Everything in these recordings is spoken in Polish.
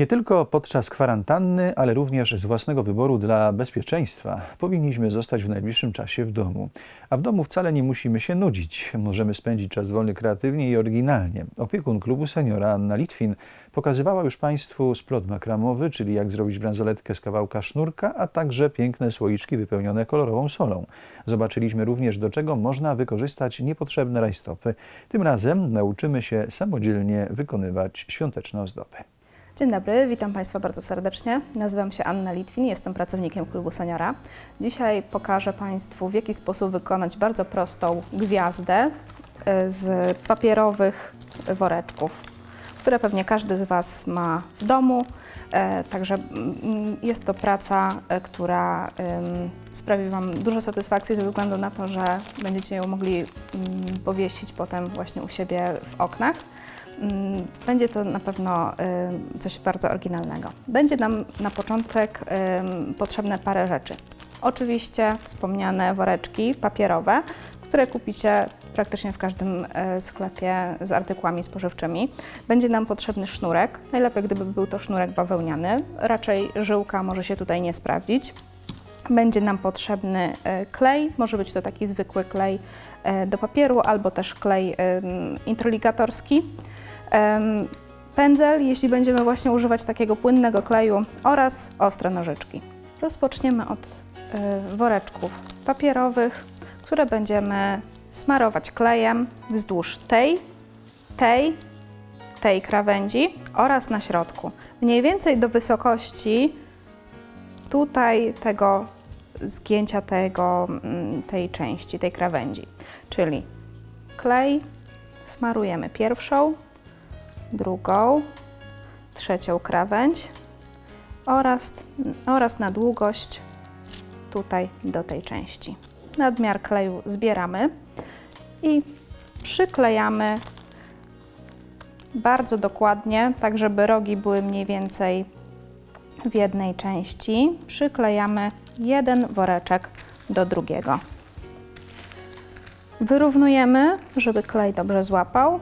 Nie tylko podczas kwarantanny, ale również z własnego wyboru dla bezpieczeństwa powinniśmy zostać w najbliższym czasie w domu. A w domu wcale nie musimy się nudzić. Możemy spędzić czas wolny kreatywnie i oryginalnie. Opiekun klubu seniora Anna Litwin pokazywała już Państwu splot makramowy, czyli jak zrobić bransoletkę z kawałka sznurka, a także piękne słoiczki wypełnione kolorową solą. Zobaczyliśmy również, do czego można wykorzystać niepotrzebne rajstopy. Tym razem nauczymy się samodzielnie wykonywać świąteczne ozdoby. Dzień dobry, witam Państwa bardzo serdecznie. Nazywam się Anna Litwin, jestem pracownikiem klubu seniora. Dzisiaj pokażę Państwu, w jaki sposób wykonać bardzo prostą gwiazdę y, z papierowych woreczków, które pewnie każdy z Was ma w domu. E, Także mm, jest to praca, e, która sprawi Wam dużo satysfakcji ze względu na to, że będziecie ją mogli mm, powiesić potem właśnie u siebie w oknach. Mm, Będzie to na pewno y, coś bardzo oryginalnego. Będzie nam na początek ym, potrzebne parę rzeczy. Oczywiście wspomniane woreczki papierowe, które kupicie praktycznie w każdym y, sklepie z artykułami spożywczymi. Będzie nam potrzebny sznurek. Najlepiej, gdyby był to sznurek bawełniany. Raczej żyłka może się tutaj nie sprawdzić. Będzie nam potrzebny klej, może być to taki zwykły klej do papieru albo też klej introligatorski. Pędzel, jeśli będziemy właśnie używać takiego płynnego kleju oraz ostre nożyczki. Rozpoczniemy od e, woreczków papierowych, które będziemy smarować klejem wzdłuż tej, tej, tej krawędzi oraz na środku. Mniej więcej do wysokości tutaj tego zgięcia tego, mm, tej części, tej krawędzi. Czyli klej smarujemy pierwszą, drugą, trzecią krawędź oraz, oraz na długość tutaj do tej części. Nadmiar kleju zbieramy i przyklejamy bardzo dokładnie, tak żeby rogi były mniej więcej w jednej części przyklejamy jeden woreczek do drugiego. Wyrównujemy, żeby klej dobrze złapał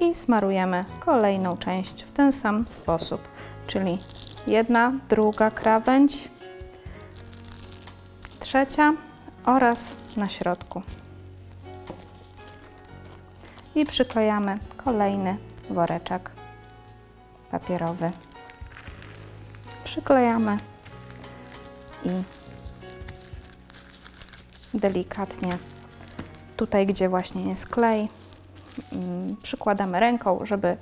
i smarujemy kolejną część w ten sam sposób, czyli jedna, druga krawędź, trzecia oraz na środku. I przyklejamy kolejny woreczek papierowy przyklejamy i delikatnie tutaj, gdzie właśnie jest klej, przykładamy ręką, żeby,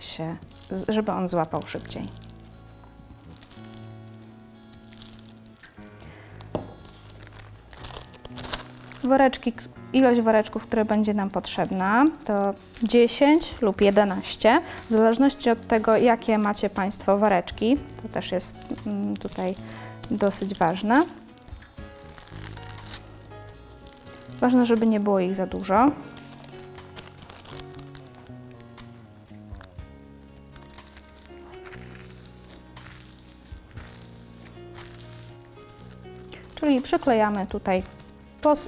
się, żeby on złapał szybciej. Woreczki, ilość woreczków, które będzie nam potrzebna, to 10 lub 11, w zależności od tego, jakie macie Państwo woreczki. To też jest mm, tutaj dosyć ważne. Ważne, żeby nie było ich za dużo. Czyli przyklejamy tutaj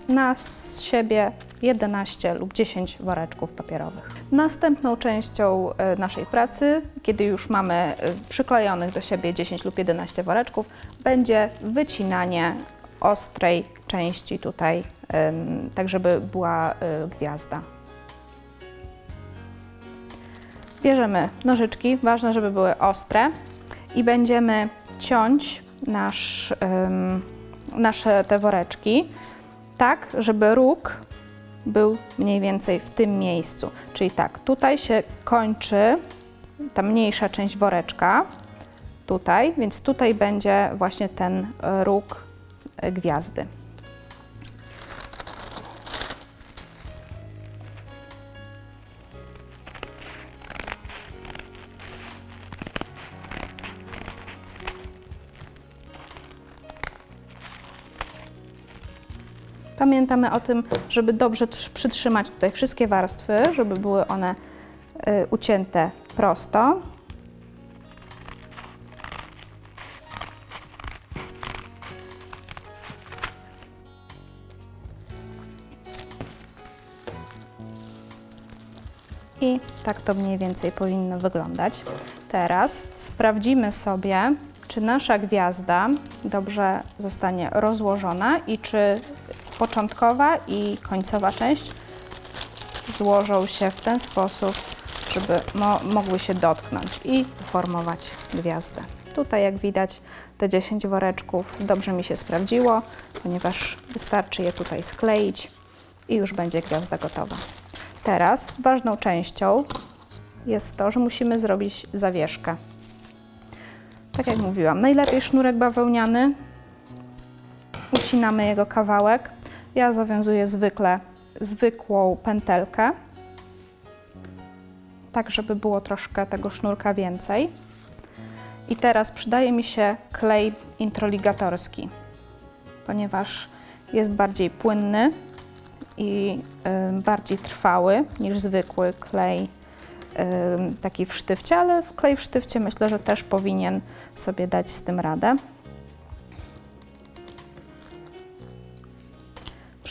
na siebie 11 lub 10 woreczków papierowych. Następną częścią e, naszej pracy, kiedy już mamy e, przyklejonych do siebie 10 lub 11 woreczków, będzie wycinanie ostrej części tutaj, tak żeby była e, gwiazda. Bierzemy nożyczki, ważne, żeby były ostre i będziemy ciąć nasz, nasze te woreczki tak, żeby róg był mniej więcej w tym miejscu. Czyli tak, tutaj się kończy ta mniejsza część woreczka, tutaj, więc tutaj będzie właśnie ten róg gwiazdy. Pamiętamy o tym, żeby dobrze trz- przytrzymać tutaj wszystkie warstwy, żeby były one y, ucięte prosto. I tak to mniej więcej powinno wyglądać. Teraz sprawdzimy sobie, czy nasza gwiazda dobrze zostanie rozłożona i czy początkowa i końcowa część złożą się w ten sposób, żeby mo mogły się dotknąć i uformować gwiazdę. Tutaj jak widać te 10 woreczków dobrze mi się sprawdziło, ponieważ wystarczy je tutaj skleić i już będzie gwiazda gotowa. Teraz ważną częścią jest to, że musimy zrobić zawieszkę. Tak jak mówiłam, najlepiej sznurek bawełniany. Ucinamy jego kawałek. Ja zawiązuję zwykle zwykłą pętelkę, tak żeby było troszkę tego sznurka więcej. I teraz przydaje mi się klej introligatorski, ponieważ jest bardziej płynny i y, bardziej trwały niż zwykły klej y, taki w sztywcie, ale klej w sztywcie myślę, że też powinien sobie dać z tym radę.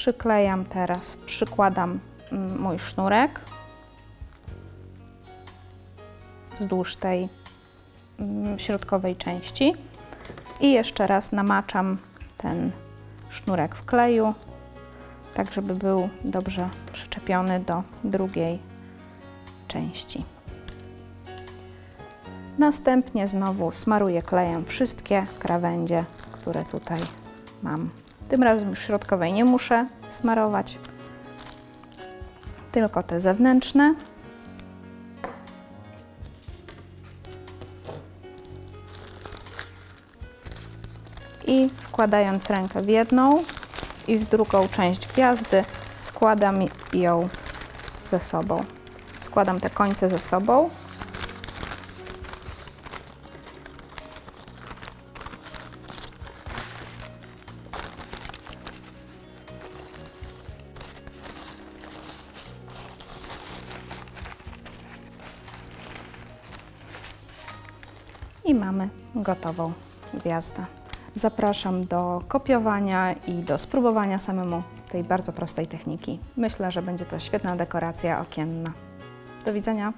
Przyklejam teraz, przykładam mm, mój sznurek wzdłuż tej mm, środkowej części i jeszcze raz namaczam ten sznurek w kleju, tak żeby był dobrze przyczepiony do drugiej części. Następnie znowu smaruję klejem wszystkie krawędzie, które tutaj mam. Tym razem już środkowej nie muszę smarować, tylko te zewnętrzne. I wkładając rękę w jedną i w drugą część gwiazdy, składam ją ze sobą. Składam te końce ze sobą. I mamy gotową gwiazdę. Zapraszam do kopiowania i do spróbowania samemu tej bardzo prostej techniki. Myślę, że będzie to świetna dekoracja okienna. Do widzenia.